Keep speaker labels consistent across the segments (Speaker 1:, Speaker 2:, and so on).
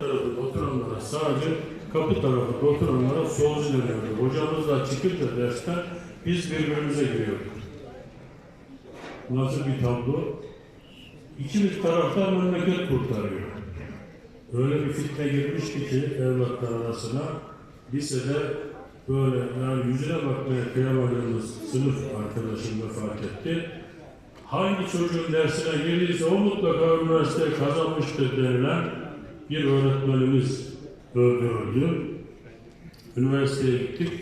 Speaker 1: tarafında oturanlara sadece kapı tarafında oturanlara solcu deniyordu. Hocamız da çıkınca dersten biz birbirimize giriyorduk. Nasıl bir tablo? İkimiz taraftan memleket kurtarıyor. Öyle bir fitne girmişti ki evlatlar arasına lisede böyle yani yüzüne bakmaya kıyamadığımız sınıf arkadaşım vefat etti. Hangi çocuğun dersine girdiyse o mutlaka üniversite kazanmıştır denilen bir öğretmenimiz öldürüldü. Üniversiteye gittik.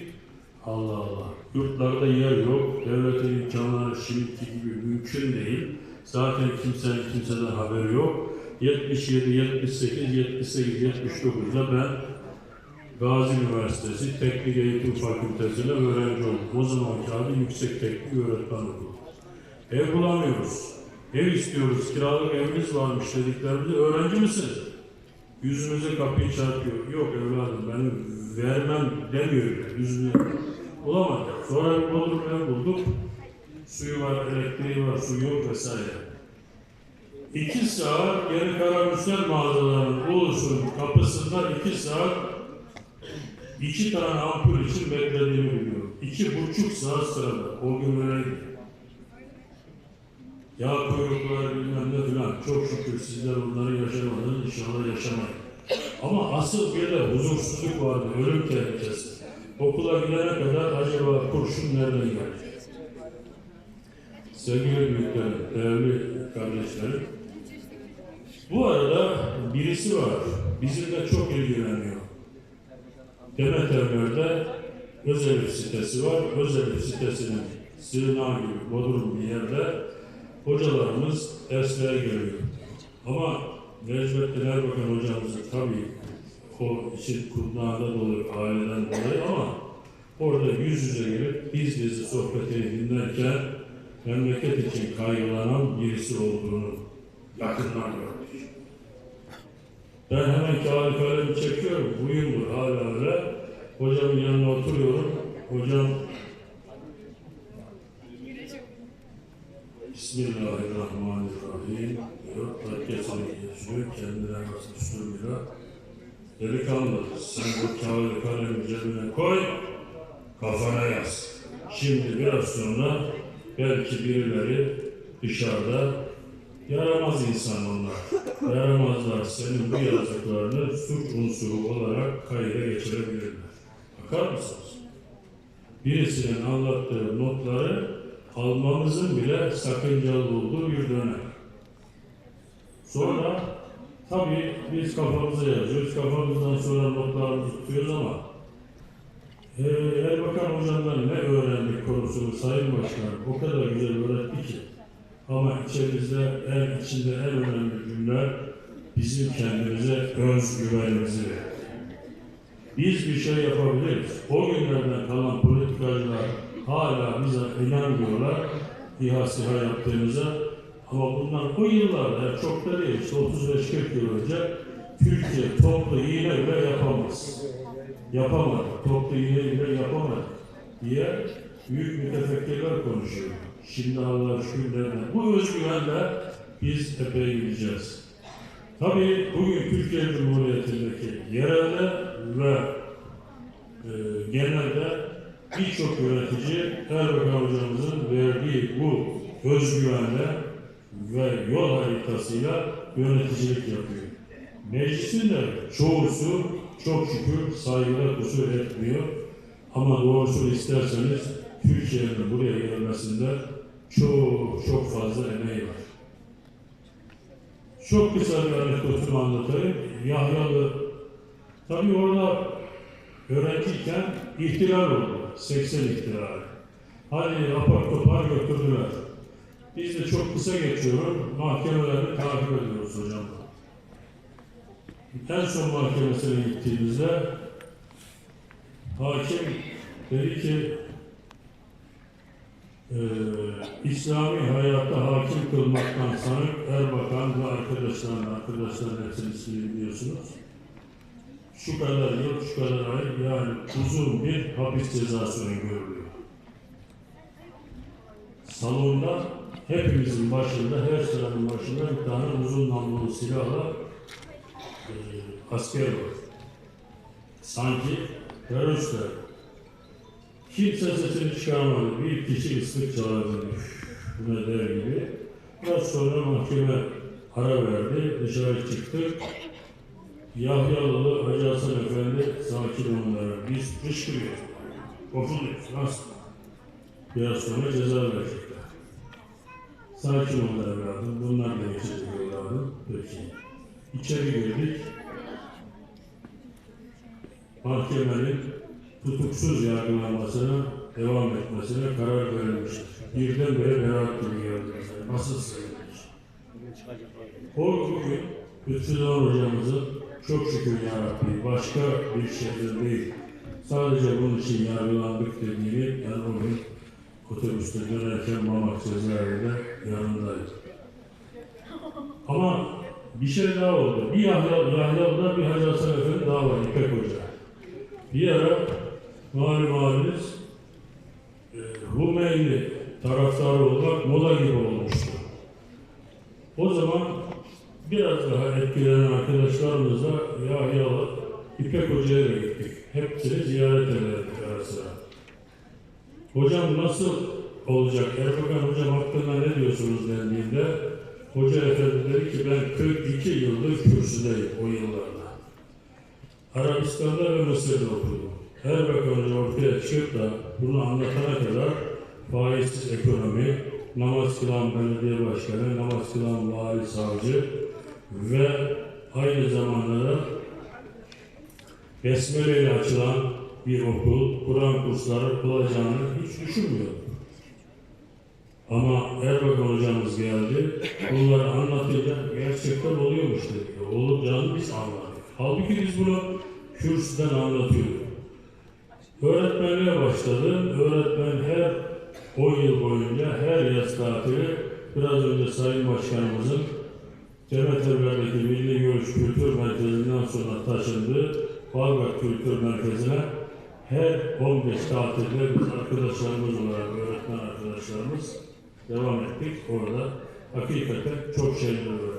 Speaker 1: Allah Allah. Yurtlarda yer yok. Devletin imkanları şimdiki gibi mümkün değil. Zaten kimsenin kimseden haberi yok. 77, 78, 78, 79'da ben Gazi Üniversitesi Teknik Eğitim Fakültesi'ne öğrenci oldum. O zamanki adı Yüksek Teknik Öğretmen Okulu. Ev bulamıyoruz. Ev istiyoruz. Kiralık evimiz varmış dediklerimizde öğrenci misiniz? Yüzümüze kapıyı çarpıyor. Yok evladım benim vermem demiyor. bile. Yüzüne bulamadık. Sonra bir bodrum ev bulduk. Suyu var, elektriği var, suyu yok vesaire. İki saat geri karamürsel mağazalarının Ulus'un kapısında iki saat iki tane ampul için beklediğimi biliyorum. İki buçuk saat sırada. O gün öyleydi. Yağ kuyrukları bilmem ne filan. Çok şükür sizler onları yaşamadınız. İnşallah yaşamayın. Ama asıl bir de huzursuzluk vardı. Ölüm tehlikesi. Okula gidene kadar acaba kurşun nereden geldi? Sevgili büyüklerim, değerli kardeşlerim. Bu arada birisi var. Bizimle çok ilgileniyor. Demeterler'de özel sitesi var. Özel sitesinin sığınağı gibi bodrum bir yerde hocalarımız derslere geliyor. Ama Necmettin Erbakan hocamızın tabii o işin kurnağında dolayı, aileden dolayı ama orada yüz yüze gelip biz bizi sohbetini dinlerken memleket için kaygılanan birisi olduğunu yakından gördük. Ben hemen kalemi çekiyorum. Buyumdur hala öyle. Hocamın yanına oturuyorum. Hocam Bismillahirrahmanirrahim diyor. Herkesini geçiyor. Kendine nasıl üslubuyla. Delikanlı sen bu kağıdı kalemi cebine koy. Kafana yaz. Şimdi biraz sonra belki birileri dışarıda yaramaz insan onlar. Yaramazlar senin bu yazdıklarını suç unsuru olarak kayda geçirebilirler. Bakar mısınız? Birisinin anlattığı notları almamızın bile sakıncalı olduğu bir dönem. Sonra tabii biz kafamıza yazıyoruz. Kafamızdan sonra notlarımızı tutuyoruz ama ee, Erbakan Hocam'dan ne öğrendik konusunu Sayın Başkan o kadar güzel öğretti ki ama içerimizde en içinde en önemli cümle bizim kendimize özgüvenimizi. Biz bir şey yapabiliriz. O günlerden kalan politikacılar hala bize inanmıyorlar İHA SİHA yaptığımıza. Ama bundan o yıllarda çok da değil, işte 35-40 yıl önce Türkiye toplu iğne bile yapamaz. Yapamadı, toplu iğne bile yapamadı diye büyük mütefekkirler konuşuyor. Şimdi Allah şükürlerine. Bu özgüvenle biz epey gideceğiz. Tabii bugün Türkiye Cumhuriyeti'ndeki yerelde ve e, genelde birçok yönetici Erbakan hocamızın verdiği bu özgüvenle ve yol haritasıyla yöneticilik yapıyor. Meclisin de çoğusu çok şükür saygıda kusur etmiyor. Ama doğrusunu isterseniz Türkiye'nin buraya gelmesinde çok çok fazla emeği var. Çok kısa bir anekdotumu anlatayım. Yahyalı, tabii orada öğrenciyken ihtilal oldu. 80 ihtilali. Hadi apar topar götürdüler. Biz de çok kısa geçiyorum. Mahkemeleri takip ediyoruz hocam. En son mahkemesine gittiğimizde hakim dedi ki eee İslami hayatta hakim kılmaktan sanık Erbakan ve arkadaşlarının arkadaşların hepsini ismini biliyorsunuz. Şu kadar yıl, şu kadar ay yani uzun bir hapis cezası öngörülüyor. Salonda hepimizin başında, her sıranın başında bir tane uzun namlulu silahla e, asker var. Sanki teröristler. Kimse sesini çıkarmadı. Bir kişi ıslık çalabilmiş. Bu ne der gibi. Biraz sonra mahkeme ara verdi. Dışarı çıktık. Yahyalılı Hacı Hasan Efendi sakin onlara. Biz fışkırıyoruz. Korkuluyoruz. Nasıl? Biraz sonra ceza verecekler. Sakin ol evladım. Bunlar da geçecek evladım. Peki. İçeri girdik. Mahkemenin tutuksuz yargılanmasına devam etmesine karar verilmiştir. Birdenbire beraat gibi geldi. Nasıl sayılır? O bugün Lütfü Doğan hocamızın çok şükür yarabbi başka bir şehir değil. Sadece bunun için yargılandık dediğini yani o gün otobüste dönerken Mamak cezaevinde yanındaydı. Ama bir şey daha oldu. Bir Yahya, Yahyalı'da bir Hacı Hasan Efendi daha var İpek Hoca. Bir ara malum haliniz e, Rumeyli taraftarı olmak moda gibi olmuştu. O zaman biraz daha etkilenen arkadaşlarımızla Yahyalı İpek Hoca'ya da gittik. Hepsini ziyaret ederdik ara. Hocam nasıl olacak? Erbakan hocam hakkında ne diyorsunuz dendiğinde Hoca efendi dedi ki ben 42 yıldır kürsüdeyim o yıllarda. Arabistan'da ve Mısır'da okudum. Erbakan hoca ortaya çıkıp da bunu anlatana kadar faizsiz ekonomi, namaz kılan belediye başkanı, namaz kılan vali savcı ve aynı zamanda da Besmele ile açılan bir okul, Kur'an kursları olacağını hiç düşünmüyordum. Ama Erbakan hocamız geldi, bunları anlatınca gerçekten oluyormuş dedi. Olacağını biz anladık. Halbuki biz bunu kürsüden anlatıyorduk. Öğretmenliğe başladı. Öğretmen her 10 yıl boyunca her yaz tatili biraz önce Sayın Başkanımızın Demeterber'deki Milli Görüş Kültür Merkezi'nden sonra taşındığı Balgat Kültür Merkezi'ne her 15 tatilde biz arkadaşlarımız olarak, öğretmen arkadaşlarımız devam ettik. Orada hakikaten çok şeyler öğrendik.